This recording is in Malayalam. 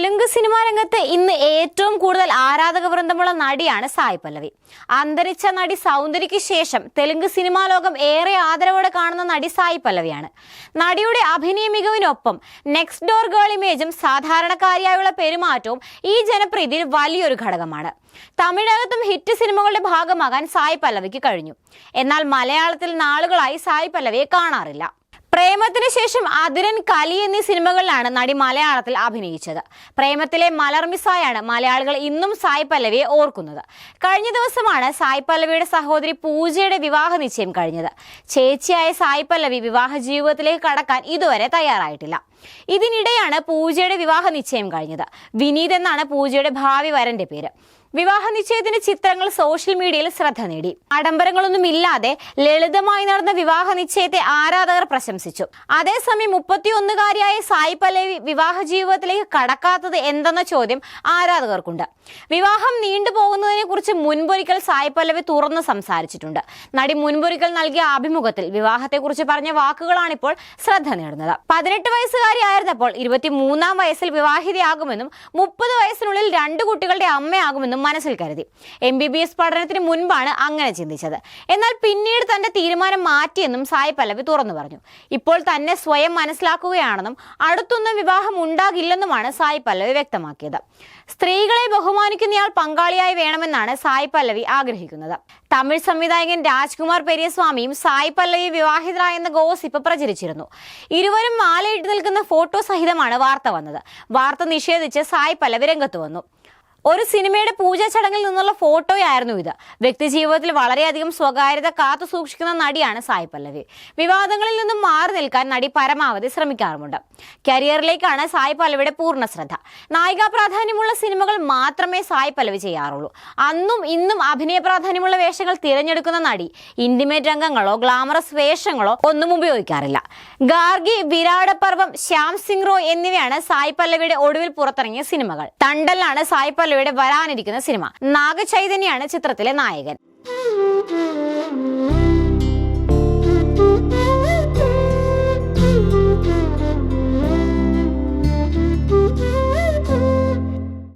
തെലുങ്ക് സിനിമാ രംഗത്ത് ഇന്ന് ഏറ്റവും കൂടുതൽ ആരാധക വൃന്ദമുള്ള നടിയാണ് സായ് പല്ലവി. അന്തരിച്ച നടി സൗന്ദര്യയ്ക്ക് ശേഷം തെലുങ്ക് സിനിമാ ലോകം ഏറെ ആദരവോടെ കാണുന്ന നടി സായ് പല്ലവിയാണ്. നടിയുടെ അഭിനയ മികവിനൊപ്പം നെക്സ്റ്റ് ഡോർ ഗേൾ ഇമേജും സാധാരണക്കാരിയായുള്ള പെരുമാറ്റവും ഈ ജനപ്രീതിയിൽ വലിയൊരു ഘടകമാണ്. തമിഴകത്തും ഹിറ്റ് സിനിമകളുടെ ഭാഗമാകാൻ സായ് പല്ലവിക്ക് കഴിഞ്ഞു. എന്നാൽ മലയാളത്തിൽ നാളുകളായി സായ് പല്ലവിയെ കാണാറില്ല. പ്രേമത്തിന് ശേഷം അതിരൻ കലി എന്നീ സിനിമകളിലാണ് നടി മലയാളത്തിൽ അഭിനയിച്ചത്. പ്രേമത്തിലെ മലർമിസായാണ് മലയാളികൾ ഇന്നും സായ് പല്ലവിയെ ഓർക്കുന്നത്. കഴിഞ്ഞ ദിവസമാണ് സായ് പല്ലവിയുടെ സഹോദരി പൂജയുടെ വിവാഹ നിശ്ചയം കഴിഞ്ഞത്. ചേച്ചിയായ സായ് പല്ലവി വിവാഹ ജീവിതത്തിലേക്ക് കടക്കാൻ ഇതുവരെ തയ്യാറായിട്ടില്ല. ഇതിനിടെയാണ് പൂജയുടെ വിവാഹ നിശ്ചയം കഴിഞ്ഞത്. വിനീത് എന്നാണ് പൂജയുടെ ഭാവി വരന്റെ പേര്. വിവാഹ നിശ്ചയത്തിന്റെ ചിത്രങ്ങൾ സോഷ്യൽ മീഡിയയിൽ ശ്രദ്ധ നേടി. ആഡംബരങ്ങളൊന്നും ഇല്ലാതെ ലളിതമായി നടന്ന വിവാഹ നിശ്ചയത്തെ ആരാധകർ പ്രശംസിച്ചു. അതേസമയം മുപ്പത്തിയൊന്നുകാരിയായ സായി പല്ലവി വിവാഹ ജീവിതത്തിലേക്ക് കടക്കാത്തത് എന്തെന്ന ചോദ്യം ആരാധകർക്കുണ്ട്. വിവാഹം നീണ്ടുപോകുന്നതിനെ കുറിച്ച് മുൻപൊരിക്കൽ സായി പല്ലവി തുറന്ന് സംസാരിച്ചിട്ടുണ്ട്. നടി മുൻപൊരിക്കൽ നൽകിയ അഭിമുഖത്തിൽ വിവാഹത്തെക്കുറിച്ച് പറഞ്ഞ വാക്കുകളാണിപ്പോൾ ശ്രദ്ധ നേടുന്നത്. പതിനെട്ട് വയസ്സുകാരിയായിരുന്നപ്പോൾ ഇരുപത്തിമൂന്നാം വയസ്സിൽ വിവാഹിതയാകുമെന്നും മുപ്പത് വയസ്സിനുള്ളിൽ രണ്ട് കുട്ടികളുടെ അമ്മയാകുമെന്നും മനസ്സിൽ കരുതി. എം ബി ബി എസ് പഠനത്തിന് മുൻപാണ് അങ്ങനെ ചിന്തിച്ചത്. എന്നാൽ പിന്നീട് തന്റെ തീരുമാനം മാറ്റിയെന്നും സായി പല്ലവി തുറന്നു പറഞ്ഞു. ഇപ്പോൾ തന്നെ സ്വയം മനസ്സിലാക്കുകയാണെന്നും അടുത്തൊന്നും വിവാഹം ഉണ്ടാകില്ലെന്നുമാണ് സായി പല്ലവി വ്യക്തമാക്കിയത്. സ്ത്രീകളെ ബഹുമാനിക്കുന്നയാൾ പങ്കാളിയായി വേണമെന്നാണ് സായി പല്ലവി ആഗ്രഹിക്കുന്നത്. തമിഴ് സംവിധായകൻ രാജ്കുമാർ പെരിയസ്വാമിയും സായി പല്ലവി വിവാഹിതരായെന്ന ഗോസിപ്പ് പ്രചരിച്ചിരുന്നു. ഇരുവരും മാലയിട്ട് നിൽക്കുന്ന ഫോട്ടോ സഹിതമാണ് വാർത്ത വന്നത്. വാർത്ത നിഷേധിച്ച് സായി പല്ലവി രംഗത്ത് വന്നു. ഒരു സിനിമയുടെ പൂജാ ചടങ്ങിൽ നിന്നുള്ള ഫോട്ടോയായിരുന്നു ഇത്. വ്യക്തി ജീവിതത്തിൽ വളരെയധികം സ്വകാര്യത കാത്തു സൂക്ഷിക്കുന്ന നടിയാണ് സായി പല്ലവി. വിവാദങ്ങളിൽ നിന്നും മാറി നിൽക്കാൻ നടി പരമാവധി ശ്രമിക്കാറുമുണ്ട്. കരിയറിലേക്കാണ് സായി പല്ലവിയുടെ പൂർണ ശ്രദ്ധ. നായികാ പ്രാധാന്യമുള്ള സിനിമകൾ മാത്രമേ സായി പല്ലവി ചെയ്യാറുള്ളൂ. അന്നും ഇന്നും അഭിനയ പ്രാധാന്യമുള്ള വേഷങ്ങൾ തിരഞ്ഞെടുക്കുന്ന നടി ഇന്റിമേറ്റ് രംഗങ്ങളോ ഗ്ലാമറസ് വേഷങ്ങളോ ഒന്നും ഉപയോഗിക്കാറില്ല. ഗാർഗി വിരാട പർവം ശ്യാം സിംഗ് റോ എന്നിവയാണ് സായി പല്ലവിയുടെ ഒടുവിൽ പുറത്തിറങ്ങിയ സിനിമകൾ. തണ്ടലാണ് സായി പല്ലവിയുടെ വരാനിരിക്കുന്ന സിനിമ. നാഗചൈതന്യാണ് ചിത്രത്തിലെ നായകൻ.